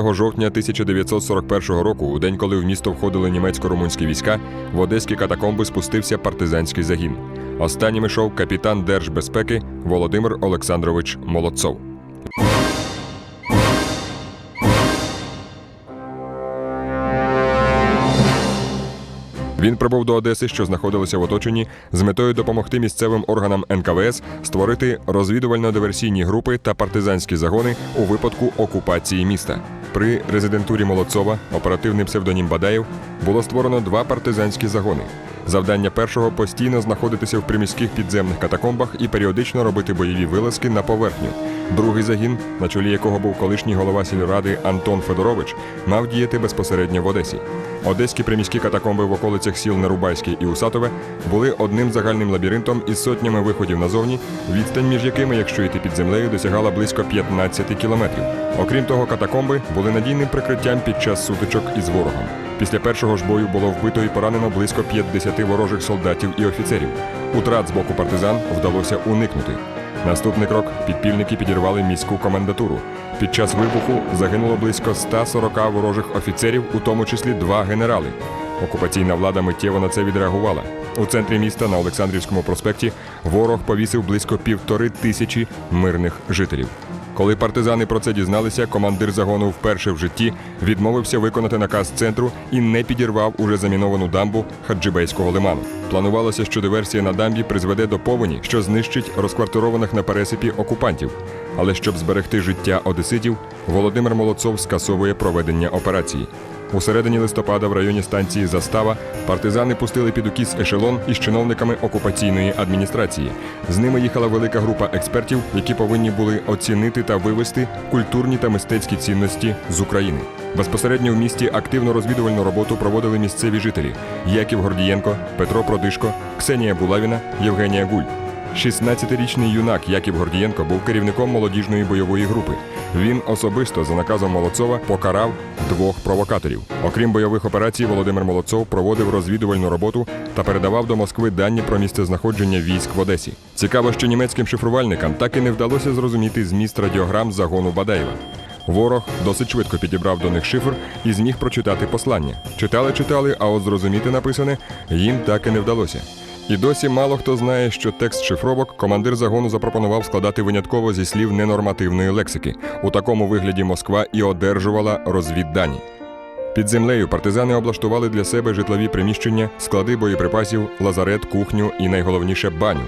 жовтня 1941 року, у день, коли в місто входили німецько-румунські війська, в одеські катакомби спустився партизанський загін. Останнім ішов капітан Держбезпеки Володимир Олександрович Молодцов. Він прибув до Одеси, що знаходилася в оточенні, з метою допомогти місцевим органам НКВС створити розвідувально-диверсійні групи та партизанські загони у випадку окупації міста. При резидентурі Молодцова, оперативний псевдонім Бадаєв, було створено два партизанські загони. Завдання першого постійно знаходитися в приміських підземних катакомбах і періодично робити бойові вилазки на поверхню. Другий загін, на чолі якого був колишній голова сільради Антон Федорович, мав діяти безпосередньо в Одесі. Одеські приміські катакомби в околицях сіл Нерубайське і Усатове були одним загальним лабіринтом із сотнями виходів назовні, відстань між якими, якщо йти під землею, досягала близько 15 кілометрів. Окрім того, катакомби були надійним прикриттям під час сутичок із ворогом. Після першого ж бою було вбито і поранено близько 50 ворожих солдатів і офіцерів. Утрат з боку партизан вдалося уникнути. Наступний крок підпільники підірвали міську комендатуру. Під час вибуху загинуло близько 140 ворожих офіцерів, у тому числі два генерали. Окупаційна влада миттєво на це відреагувала. У центрі міста на Олександрівському проспекті ворог повісив близько півтори тисячі мирних жителів. Коли партизани про це дізналися, командир загону вперше в житті відмовився виконати наказ центру і не підірвав уже заміновану дамбу Хаджибейського лиману. Планувалося, що диверсія на дамбі призведе до повені, що знищить розквартированих на пересипі окупантів. Але щоб зберегти життя одеситів, Володимир Молодцов скасовує проведення операції. У середині листопада в районі станції Застава партизани пустили під укіс ешелон із чиновниками окупаційної адміністрації. З ними їхала велика група експертів, які повинні були оцінити та вивести культурні та мистецькі цінності з України. Безпосередньо в місті активну розвідувальну роботу проводили місцеві жителі: Яків Гордієнко, Петро Продишко, Ксенія Булавіна, Євгенія Гуль. 16-річний юнак Яків Гордієнко був керівником молодіжної бойової групи. Він особисто за наказом Молодцова покарав двох провокаторів. Окрім бойових операцій, Володимир Молодцов проводив розвідувальну роботу та передавав до Москви дані про місцезнаходження військ в Одесі. Цікаво, що німецьким шифрувальникам так і не вдалося зрозуміти зміст радіограм загону Бадаєва. Ворог досить швидко підібрав до них шифр і зміг прочитати послання. Читали, читали, а от зрозуміти написане їм так і не вдалося. І досі мало хто знає, що текст шифровок командир загону запропонував складати винятково зі слів ненормативної лексики. У такому вигляді Москва і одержувала розвіддані. Під землею партизани облаштували для себе житлові приміщення, склади боєприпасів, лазарет, кухню і найголовніше баню.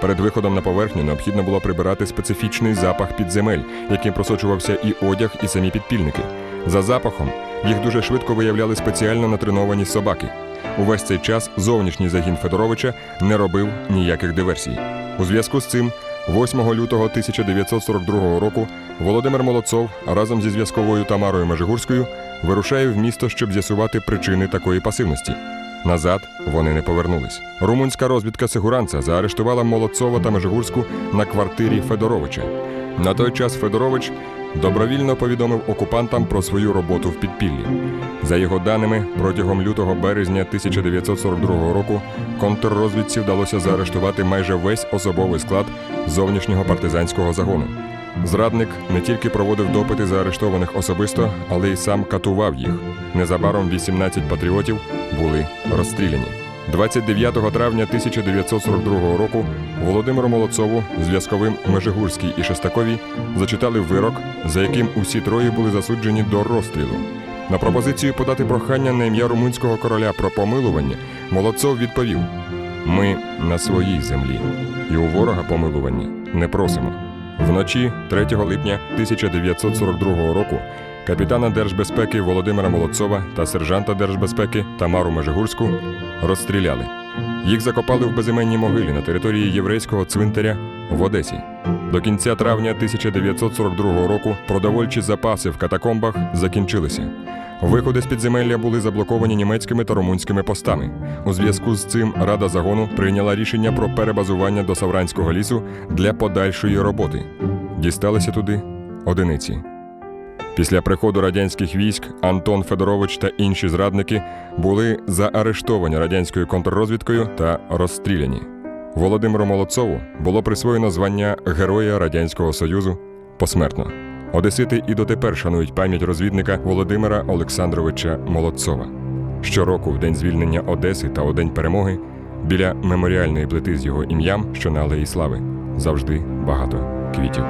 Перед виходом на поверхню необхідно було прибирати специфічний запах підземель, яким просочувався і одяг, і самі підпільники. За запахом їх дуже швидко виявляли спеціально натреновані собаки. Увесь цей час зовнішній загін Федоровича не робив ніяких диверсій. У зв'язку з цим, 8 лютого 1942 року, Володимир Молодцов разом зі зв'язковою Тамарою Межигурською вирушає в місто, щоб з'ясувати причини такої пасивності. Назад вони не повернулись. Румунська розвідка Сигуранца заарештувала Молодцова та Межигурську на квартирі Федоровича. На той час Федорович добровільно повідомив окупантам про свою роботу в підпіллі. За його даними, протягом лютого березня 1942 року контррозвідці вдалося заарештувати майже весь особовий склад зовнішнього партизанського загону. Зрадник не тільки проводив допити заарештованих особисто, але й сам катував їх. Незабаром 18 патріотів були розстріляні. 29 травня 1942 року Володимиру Молодцову, зв'язковим Межигурській і Шестаковій зачитали вирок, за яким усі троє були засуджені до розстрілу. На пропозицію подати прохання на ім'я румунського короля про помилування Молодцов відповів: Ми на своїй землі, і у ворога помилування не просимо. Вночі 3 липня 1942 року капітана держбезпеки Володимира Молодцова та сержанта держбезпеки Тамару Межигурську розстріляли. Їх закопали в безіменній могилі на території єврейського цвинтаря в Одесі. До кінця травня 1942 року продовольчі запаси в катакомбах закінчилися. Виходи з підземелля були заблоковані німецькими та румунськими постами. У зв'язку з цим Рада загону прийняла рішення про перебазування до Савранського лісу для подальшої роботи. Дісталися туди одиниці. Після приходу радянських військ Антон Федорович та інші зрадники були заарештовані радянською контррозвідкою та розстріляні. Володимиру Молодцову було присвоєно звання Героя Радянського Союзу посмертно. Одесити і дотепер шанують пам'ять розвідника Володимира Олександровича Молодцова. Щороку, в день звільнення Одеси та у день перемоги, біля меморіальної плити з його ім'ям, що на Алеї Слави, завжди багато квітів.